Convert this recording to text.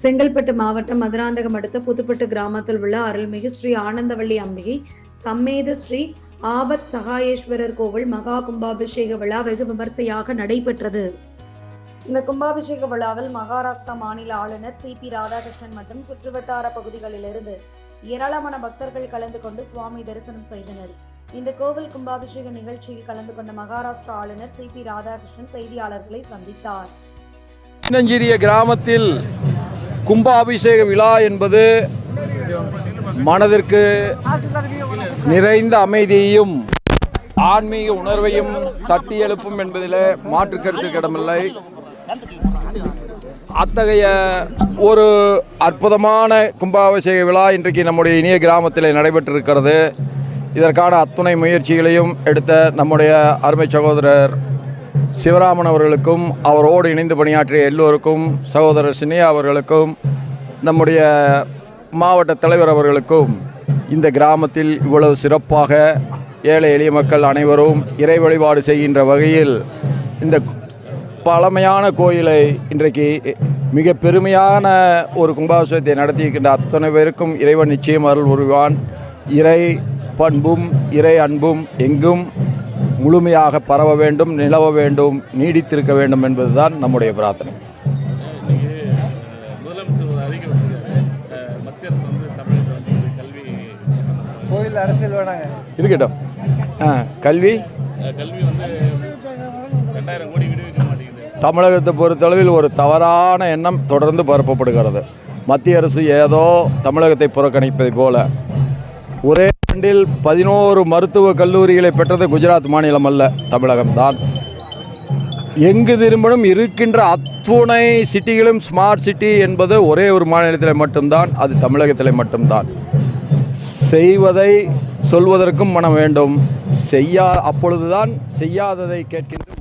செங்கல்பட்டு மாவட்டம் மதுராந்தகம் அடுத்த புதுப்பட்டு கிராமத்தில் உள்ள அருள்மிகு ஸ்ரீ ஆனந்தவள்ளி அம்பிகை சம்மேத ஸ்ரீ ஆபத் சகாயேஸ்வரர் கோவில் மகா கும்பாபிஷேக விழா வெகு விமர்சையாக நடைபெற்றது. இந்த கும்பாபிஷேக விழாவில் மகாராஷ்டிரா மாநில ஆளுநர் சி பி ராதாகிருஷ்ணன் மற்றும் சுற்றுவட்டார பகுதிகளிலிருந்து ஏராளமான பக்தர்கள் கலந்து கொண்டு சுவாமி தரிசனம் செய்தனர். இந்த கோவில் கும்பாபிஷேக நிகழ்ச்சியில் கலந்து கொண்ட மகாராஷ்டிரா ஆளுநர் சி பி ராதாகிருஷ்ணன் செய்தியாளர்களை சந்தித்தார். சின்னஞ்சிறிய கிராமத்தில் கும்பாபிஷேக விழா என்பது மனதிற்கு நிறைந்த அமைதியையும் ஆன்மீக உணர்வையும் தட்டி எழுப்பும் என்பதில் மாற்று கருத்து கிடமில்லை. அத்தகைய ஒரு அற்புதமான கும்பாபிஷேக விழா இன்றைக்கு நம்முடைய இனிய கிராமத்தில் நடைபெற்றிருக்கிறது. இதற்கான அத்துணை முயற்சிகளையும் எடுத்த நம்முடைய அருமை சகோதரர் சிவராமன் அவர்களுக்கும் அவரோடு இணைந்து பணியாற்றிய எல்லோருக்கும் சகோதரர் சினியா அவர்களுக்கும் நம்முடைய மாவட்ட தலைவர் அவர்களுக்கும் இந்த கிராமத்தில் இவ்வளவு சிறப்பாக ஏழை எளிய மக்கள் அனைவரும் இறை வழிபாடு செய்கின்ற வகையில் இந்த பழமையான கோயிலை இன்றைக்கு மிக பெருமையான ஒரு கும்பாபிஷேகத்தை நடத்தியிருக்கின்ற அத்தனை பேருக்கும் இறைவன் நிச்சயம் அருள் உருவான் இறை பண்பும் இறை அன்பும் எங்கும் முழுமையாக பரவ வேண்டும் நிலவ வேண்டும் நீடித்திருக்க வேண்டும் என்பதுதான் நம்முடைய பிரார்த்தனை. கோயில் அரசியல் வேணாங்க. இருக்கட்டும். ஆ கல்வி? அஹ் கல்வி வந்து ரெண்டாயிரம் கோடி விடுவிக்க மாட்டேங்குது தமிழகத்தை பொறுத்தளவில் ஒரு தவறான எண்ணம் தொடர்ந்து பரப்பப்படுகிறது. மத்திய அரசு ஏதோ தமிழகத்தை புறக்கணிப்பதை போல. ஒரே ஆண்டில் பதினோரு மருத்துவ கல்லூரிகளை பெற்றது குஜராத் மாநிலம் அல்ல தமிழகம்தான். எங்கு திரும்பினும் இருக்கின்ற அத்துணை சிட்டிகளும் ஸ்மார்ட் சிட்டி என்பது ஒரே ஒரு மாநிலத்தில் மட்டும்தான் அது தமிழகத்தில் மட்டும்தான். செய்வதை சொல்வதற்கும் மனம் வேண்டும். செய்யா அப்பொழுதுதான் செய்யாததை கேட்கின்ற